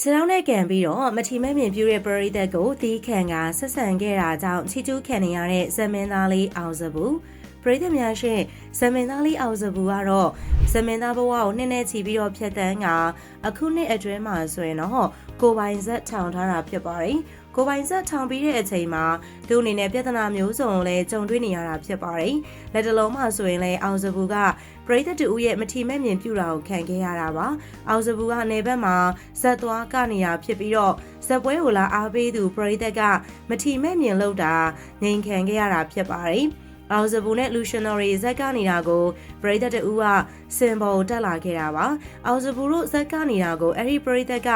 ခြေထောက်နဲ့ကန်ပြီးတော့မထီမဲ့မြင်ပြူတဲ့ပရိသတ်ကိုတီးခံကဆက်ဆံခဲ့တာကြောင့်ချီကျူးခံနေရတဲ့ဇမင်းသားလေးအောင်စဘူးပရိသတ်များရှင်ဇမင်းသားလေးအောင်စဘူးကတော့ဇမင်းသားဘဝကိုနှစ်နဲ့ချီပြီးတော့ဖြတ်တန်းကအခုနှစ်အတွင်းမှာဆိုရင်တော့ကိုပိုင်ဆက်ထောင်ထားတာဖြစ်ပါတယ် ကိုပိုင်ဆက်ထောင်ပြီးတဲ့အချိန်မှာသူအနေနဲ့ပြဿနာမျိုးစုံကိုလည်းကြုံတွေ့နေရတာဖြစ်ပါတယ်။လက်တလုံးမှာဆိုရင်လည်းအောင်စဘူးကပရိသတ်တူရဲ့မထီမဲ့မြင်ပြူတာကိုခံခဲ့ရတာပါ။အောင်စဘူးကနေဘက်မှာဇက်သွားကနေရဖြစ်ပြီးတော့ဇက်ပွဲကိုလာအားပေးသူပရိသတ်ကမထီမဲ့မြင်လို့တာငိန်ခံခဲ့ရတာဖြစ်ပါတယ်။ အောင်စပူနဲ့လူရှင်တော်ရီဇက်ကနေတာကိုပရိသတ်တူကစင်ပေါ်တက်လာခဲ့တာပါအောင်စပူတို့ဇက်ကနေတာကိုအဲ့ဒီပရိသတ်က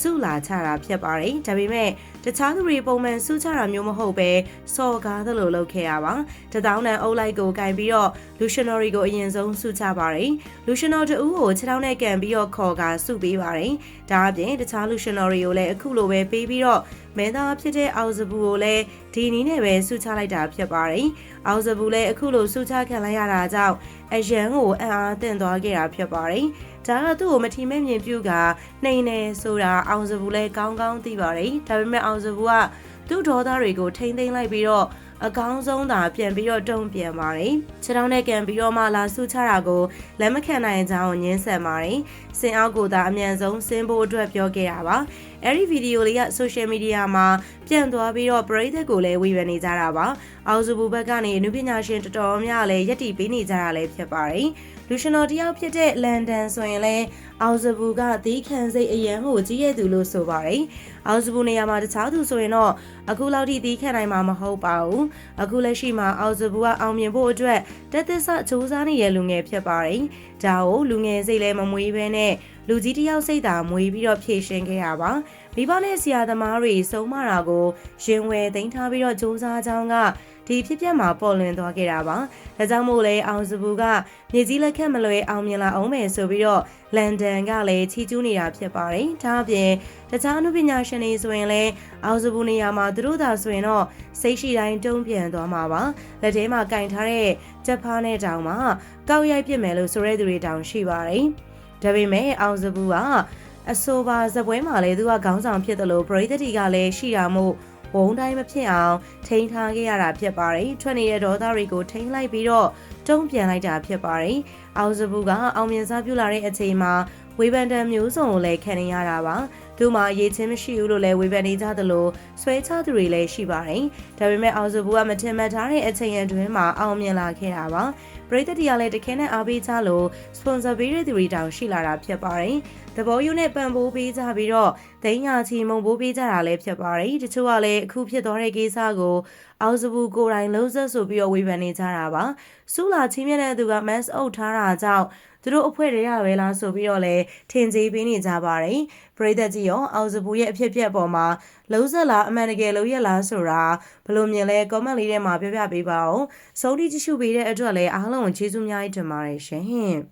စုလာချတာဖြစ်ပါတယ်ဒါပေမဲ့တခြားသူတွေပုံမှန်စုချတာမျိုးမဟုတ်ပဲစော်ကားသလိုလုပ်ခဲ့ရပါတထောင်းတန်အုပ်လိုက်ကိုကင်ပြီးတော့လူရှင်တော်ရီကိုအရင်ဆုံးစုချပါတယ်လူရှင်တော်တူကိုခြေထောက်နဲ့ကန်ပြီးတော့ခေါ်ကာစုပေးပါတယ်ဒါအပြင်တခြားလူရှင်တော်ရီကိုလည်းအခုလိုပဲပေးပြီးတော့မင်းသားဖြစ်တဲ့အောင်စပူကိုလည်းဒီနီးနဲ့ပဲစုချလိုက်တာဖြစ်ပါတယ်အောင်စပူလည်းအခုလိုစုချခံလိုက်ရတာကြောင့်အရန်ကိုအံ့အားသင့်သွားခဲ့တာဖြစ်ပါတယ်ဒါကသူ့ကိုမထီမဲ့မြင်ပြုကနှိမ်နေဆိုတာအောင်စပူလည်းကောင်းကောင်းသိပါတယ်ဒါပေမဲ့အောင်စပူကသူ့ဒေါသတွေကိုထိမ့်သိမ်းလိုက်ပြီးတော့ အကောင်းဆုံးသာပြန်ပြီးတော့တုံ့ပြန်ပါတယ်။ခြေထောက်နဲ့ကန်ပြီးတော့မှလာဆုချတာကိုလက်မခံနိုင်ကြောင်းညင်းဆက်ပါတယ်။စင်အောက်ကိုသာအမြန်ဆုံးဆင်းဖို့အတွက်ပြောခဲ့တာပါ။အဲဒီဗီဒီယိုလေးက social media မှာပြန့်သွားပြီးတော့ပရိသတ်ကိုလည်းဝေဖန်နေကြတာပါ။အောက်စုဘူဘက်ကနေအနုပညာရှင်တော်တော်များလည်းယက်တီပေးနေကြတာလည်းဖြစ်ပါတယ်။ လူရှင်တော်တယောက်ဖြစ်တဲ့လန်ဒန်ဆိုရင်လည်းအောက်စဘူကသီးခံစိတ်အရန်ကိုကြီးရဲ့သူလို့ဆိုပါတယ်။အောက်စဘူနေရာမှာတခြားသူဆိုရင်တော့အခုလောက်ထိသီးခံနိုင်မှာမဟုတ်ပါဘူး။အခုလက်ရှိမှာအောက်စဘူကအောင်မြင်ဖို့အတွက်တက်သစ္စာစူးစမ်းနေတဲ့လူငယ်ဖြစ်ပါတယ်။ဒါကိုလူငယ်စိတ်လည်းမမွေးဘဲနဲ့လူကြီးတယောက်စိတ်သာမွေးပြီးတော့ဖြည့်ရှင်ခဲ့ရပါမိဘနဲ့ဆရာသမားတွေစုံမတာကိုရင်ဝယ်သိမ်းထားပြီးတော့စူးစမ်းကြောင်းကဒီဖြစ်ပျက်မှာပေါ်လွင်သွားခဲ့တာပါ။ဒါကြောင့်မို့လဲအောင်စပူကမြေကြီးလက်ခတ်မလွဲအောင်မြင်လာအောင်မယ်ဆိုပြီးတော့လန်ဒန်ကလည်းချီကျူးနေတာဖြစ်ပါတယ်။ဒါအပြင်တခြားအနုပညာရှင်တွေဆိုရင်လည်းအောင်စပူနေရာမှာသူတို့သာဆိုရင်တော့စိတ်ရှိတိုင်းတုံ့ပြန်သွားမှာပါ။လက်ထဲမှာကင်ထားတဲ့ဂျက်ဖားနဲ့တောင်မှာကောက်ရိုက်ပြစ်မယ်လို့ဆိုရဲသူတွေတောင်ရှိပါတယ်။ ဒါပေမဲ့အောင်စပူကအဆိုပါဇပွဲမှာလည်းသူကခေါင်းဆောင်ဖြစ်တယ်လို့ပရိသတ်တီကလည်းရှိတာမို့ဝုံတိုင်းမဖြစ်အောင်ထိန်းထားခဲ့ရတာဖြစ်ပါတယ်။ထွက်နေတဲ့ဒေါသတွေကိုထိန်းလိုက်ပြီးတော့တုံ့ပြန်လိုက်တာဖြစ်ပါတယ်။အောင်စဘူးကအောင်မြင်စားပြုလာတဲ့အချိန်မှာဝေဖန်တံမျိုးစုံကိုလည်းခံနေရတာပါ။သူမှရေးချင်းမရှိဘူးလို့လည်းဝေဖန်နေကြသလိုဆွဲချသူတွေလည်းရှိပါတယ်။ဒါပေမဲ့အောင်စဘူးကမထင်မှတ်ထားတဲ့အချိန်အတွင်းမှာအောင်မြင်လာခဲ့တာပါ။ ပရိသတ်တွေကလည်းတခဲနဲ့အားပေးကြလို့ sponsor ပေးတဲ့သူတွေတောင်ရှိလာတာဖြစ်ပါတယ်။သဘောယူနဲ့ပံ့ပိုးပေးကြပြီးတော့ဒိန်းညာချီမုံပိုးပေးကြတာလည်းဖြစ်ပါတယ်။တချို့ကလည်းအခုဖြစ်သွားတဲ့ကိစ္စကိုအောက်စဘူးကိုယ်တိုင်လုံးဆက်ဆိုပြီးတော့ဝေဖန်နေကြတာပါ။စူလာချင်းမြတဲ့သူက mask အုပ်ထားတာကြောင့်သူတို့အဖွဲ့တွေရပဲလားဆိုပြီးတော့လည်းထင်ကြီးပေးနေကြပါတယ်။ပရိသတ်ကြီးရောအောက်စဘူးရဲ့အဖြစ်ပြက်ပေါ်မှာလုံးဆက်လားအမှန်တကယ်လုံးရက်လားဆိုတာဘယ်လိုမြင်လဲ comment လေးထဲမှာပြောပြပေးပါဦး။ဆုံးထိကြည့်ရှုပေးတဲ့အတွက်လည်းအားလုံးကိုကျေးဇူးများကြီးတင်ပါတယ်ရှင်။